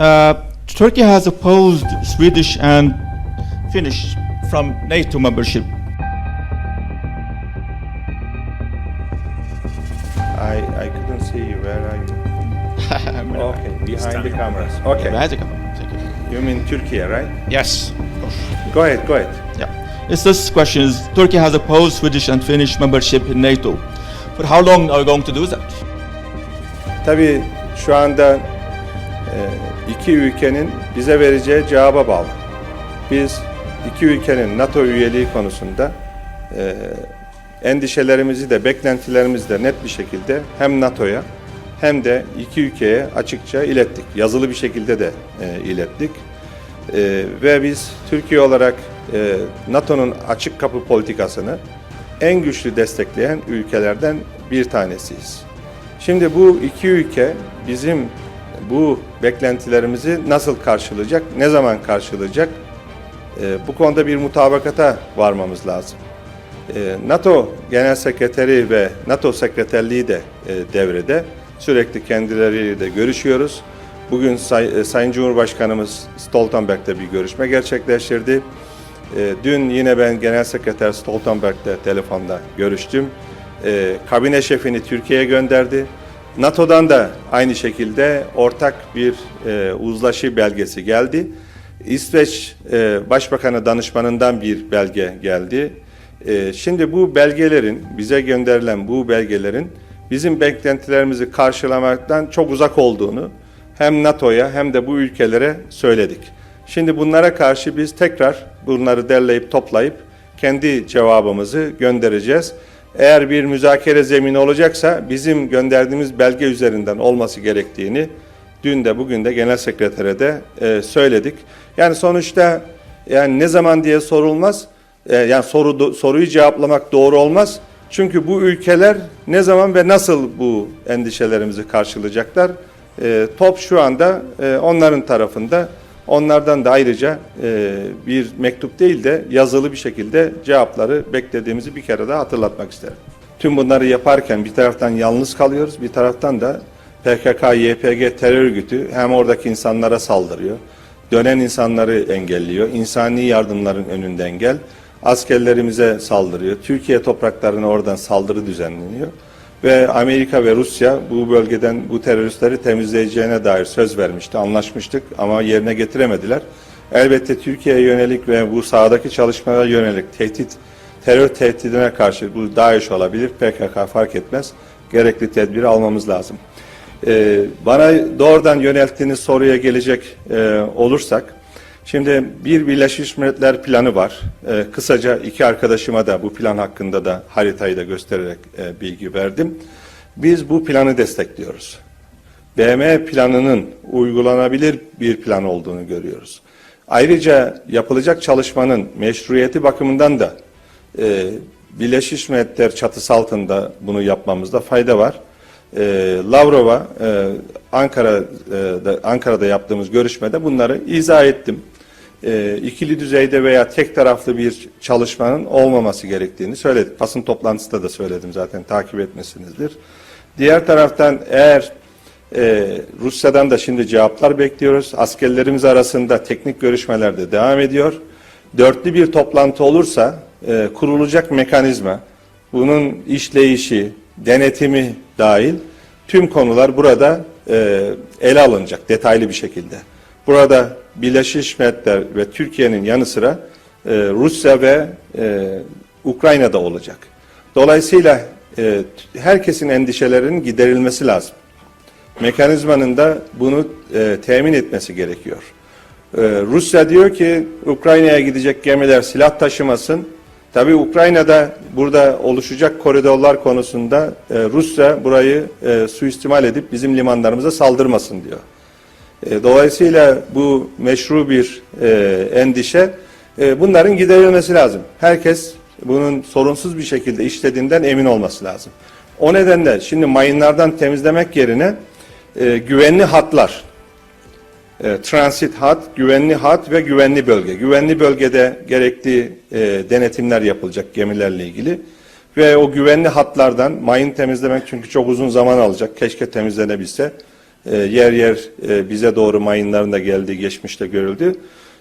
Uh, Turkey has opposed Swedish and Finnish from NATO membership. I, I couldn't see you. Where are you? Okay, behind the cameras. Okay. Behind the camera. Thank you. You mean Turkey, right? Yes. Go ahead, go ahead. Yeah. It's this question is Turkey has opposed Swedish and Finnish membership in NATO. For how long are we going to do that? Tabii şu anda e, iki ülkenin bize vereceği cevaba bağlı. Biz iki ülkenin NATO üyeliği konusunda e, endişelerimizi de beklentilerimizi de net bir şekilde hem NATO'ya hem de iki ülkeye açıkça ilettik. Yazılı bir şekilde de e, ilettik. E, ve biz Türkiye olarak e, NATO'nun açık kapı politikasını en güçlü destekleyen ülkelerden bir tanesiyiz. Şimdi bu iki ülke bizim bu beklentilerimizi nasıl karşılayacak, ne zaman karşılayacak? Ee, bu konuda bir mutabakata varmamız lazım. Ee, NATO Genel Sekreteri ve NATO Sekreterliği de e, devrede. Sürekli kendileriyle de görüşüyoruz. Bugün Say- e, Sayın Cumhurbaşkanımız Stoltenberg'le bir görüşme gerçekleştirdi. Ee, Dün yine ben Genel Sekreter Stoltenberg'le telefonda görüştüm. Ee, Kabine şefini Türkiye'ye gönderdi. NATO'dan da aynı şekilde ortak bir e, uzlaşı belgesi geldi. İsveç e, Başbakanı danışmanından bir belge geldi. E, şimdi bu belgelerin, bize gönderilen bu belgelerin bizim beklentilerimizi karşılamaktan çok uzak olduğunu hem NATO'ya hem de bu ülkelere söyledik. Şimdi bunlara karşı biz tekrar bunları derleyip toplayıp kendi cevabımızı göndereceğiz. Eğer bir müzakere zemini olacaksa bizim gönderdiğimiz belge üzerinden olması gerektiğini dün de bugün de genel sekretere de e, söyledik. Yani sonuçta yani ne zaman diye sorulmaz. E, yani soru soruyu cevaplamak doğru olmaz. Çünkü bu ülkeler ne zaman ve nasıl bu endişelerimizi karşılayacaklar? E, top şu anda e, onların tarafında. Onlardan da ayrıca e, bir mektup değil de yazılı bir şekilde cevapları beklediğimizi bir kere daha hatırlatmak isterim. Tüm bunları yaparken bir taraftan yalnız kalıyoruz, bir taraftan da PKK, YPG terör örgütü hem oradaki insanlara saldırıyor, dönen insanları engelliyor, insani yardımların önünde engel, askerlerimize saldırıyor, Türkiye topraklarına oradan saldırı düzenleniyor. Ve Amerika ve Rusya bu bölgeden bu teröristleri temizleyeceğine dair söz vermişti, anlaşmıştık ama yerine getiremediler. Elbette Türkiye'ye yönelik ve bu sahadaki çalışmalara yönelik tehdit, terör tehdidine karşı bu DAEŞ olabilir, PKK fark etmez. Gerekli tedbiri almamız lazım. Ee, bana doğrudan yönelttiğiniz soruya gelecek e, olursak, Şimdi bir Birleşmiş Milletler planı var. Ee, kısaca iki arkadaşıma da bu plan hakkında da haritayı da göstererek e, bilgi verdim. Biz bu planı destekliyoruz. BM planının uygulanabilir bir plan olduğunu görüyoruz. Ayrıca yapılacak çalışmanın meşruiyeti bakımından da e, Birleşmiş Milletler çatısı altında bunu yapmamızda fayda var. E, Lavrov'a e, Ankara'da Ankara'da yaptığımız görüşmede bunları izah ettim. E, ikili düzeyde veya tek taraflı bir çalışmanın olmaması gerektiğini söyledik. Basın toplantısında da söyledim zaten takip etmesinizdir. Diğer taraftan eğer e, Rusya'dan da şimdi cevaplar bekliyoruz. Askerlerimiz arasında teknik görüşmeler de devam ediyor. Dörtlü bir toplantı olursa e, kurulacak mekanizma, bunun işleyişi, denetimi dahil tüm konular burada e, ele alınacak detaylı bir şekilde. Burada Birleşmiş Milletler ve Türkiye'nin yanı sıra e, Rusya ve e, Ukrayna'da olacak. Dolayısıyla e, herkesin endişelerinin giderilmesi lazım. Mekanizmanın da bunu e, temin etmesi gerekiyor. E, Rusya diyor ki Ukrayna'ya gidecek gemiler silah taşımasın. Tabii Ukrayna'da burada oluşacak koridorlar konusunda e, Rusya burayı e, suistimal edip bizim limanlarımıza saldırmasın diyor. E, dolayısıyla bu meşru bir e, endişe. E, bunların giderilmesi lazım. Herkes bunun sorunsuz bir şekilde işlediğinden emin olması lazım. O nedenle şimdi mayınlardan temizlemek yerine e, güvenli hatlar, e, transit hat, güvenli hat ve güvenli bölge. Güvenli bölgede gerekli e, denetimler yapılacak gemilerle ilgili. Ve o güvenli hatlardan mayın temizlemek çünkü çok uzun zaman alacak. Keşke temizlenebilse. e, yer yer e, bize doğru mayınların da geldiği geçmişte görüldü.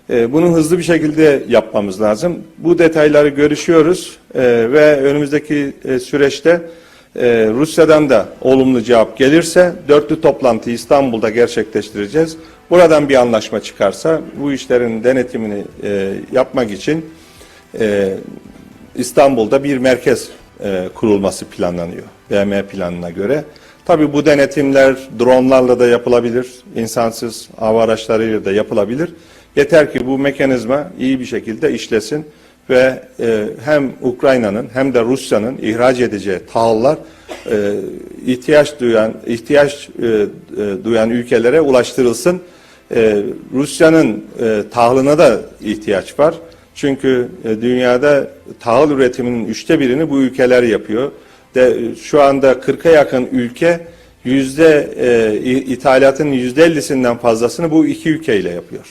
E, Bunu hızlı bir şekilde yapmamız lazım. Bu detayları görüşüyoruz e, ve önümüzdeki e, süreçte e, Rusya'dan da olumlu cevap gelirse dörtlü toplantıyı İstanbul'da gerçekleştireceğiz. Buradan bir anlaşma çıkarsa bu işlerin denetimini e, yapmak için e, İstanbul'da bir merkez e, kurulması planlanıyor BM planına göre. Tabii bu denetimler dronlarla da yapılabilir, insansız hava araçlarıyla da yapılabilir. Yeter ki bu mekanizma iyi bir şekilde işlesin ve e, hem Ukrayna'nın hem de Rusya'nın ihraç edeceği tahıllar e, ihtiyaç duyan ihtiyaç e, e, duyan ülkelere ulaştırılsın. E, Rusya'nın e, tahılına da ihtiyaç var. Çünkü e, dünyada tahıl üretiminin üçte birini bu ülkeler yapıyor. De, şu anda 40'a yakın ülke yüzde e, i- ithalatın yüzde ellisinden fazlasını bu iki ülkeyle yapıyor.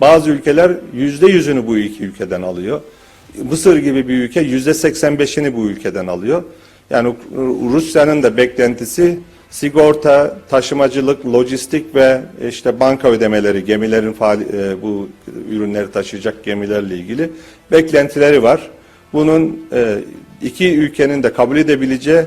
Bazı ülkeler yüzde yüzünü bu iki ülkeden alıyor. Mısır gibi bir ülke yüzde 85'ini bu ülkeden alıyor. Yani Rusya'nın da beklentisi sigorta, taşımacılık, lojistik ve işte banka ödemeleri, gemilerin e, bu ürünleri taşıyacak gemilerle ilgili beklentileri var. Bunun e, iki ülkenin de kabul edebileceği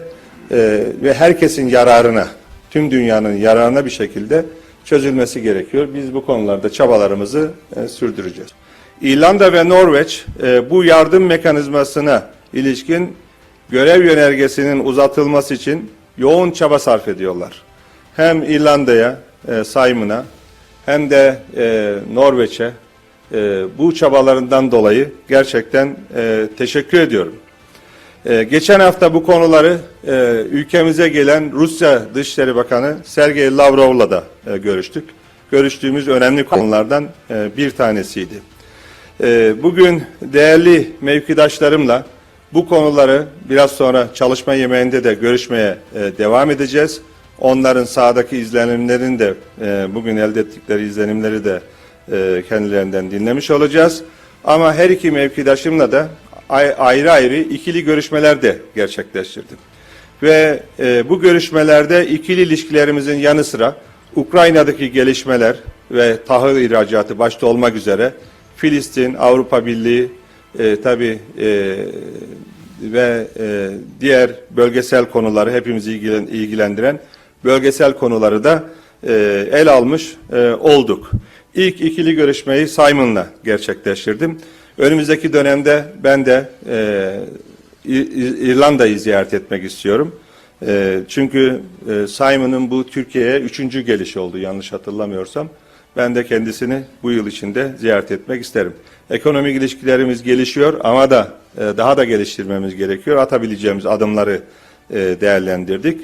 e, ve herkesin yararına, tüm dünyanın yararına bir şekilde çözülmesi gerekiyor. Biz bu konularda çabalarımızı sürdüreceğiz. İrlanda ve Norveç bu yardım mekanizmasına ilişkin görev yönergesinin uzatılması için yoğun çaba sarf ediyorlar. Hem İrlanda'ya, e, Simon'a hem de e, Norveç'e e, bu çabalarından dolayı gerçekten e, teşekkür ediyorum. Ee, geçen hafta bu konuları e, ülkemize gelen Rusya Dışişleri Bakanı Sergey Lavrov'la da e, görüştük. Görüştüğümüz önemli konulardan e, bir tanesiydi. E, bugün değerli mevkidaşlarımla bu konuları biraz sonra çalışma yemeğinde de görüşmeye e, devam edeceğiz. Onların sahadaki izlenimlerini de e, bugün elde ettikleri izlenimleri de e, kendilerinden dinlemiş olacağız. Ama her iki mevkidaşımla da ay- ayrı ayrı ikili görüşmeler de gerçekleştirdim. Ve e, bu görüşmelerde ikili ilişkilerimizin yanı sıra Ukrayna'daki gelişmeler ve tahıl ihracatı başta olmak üzere Filistin, Avrupa Birliği e, tabi ve e, diğer bölgesel konuları hepimizi ilgilen, ilgilendiren bölgesel konuları da e, el almış e, olduk. İlk ikili görüşmeyi Simon'la gerçekleştirdim. Önümüzdeki dönemde ben de e, İrlanda'yı ziyaret etmek istiyorum. E, çünkü e, Simon'ın bu Türkiye'ye üçüncü gelişi oldu yanlış hatırlamıyorsam. Ben de kendisini bu yıl içinde ziyaret etmek isterim. Ekonomik ilişkilerimiz gelişiyor ama da e, daha da geliştirmemiz gerekiyor. Atabileceğimiz adımları e, değerlendirdik.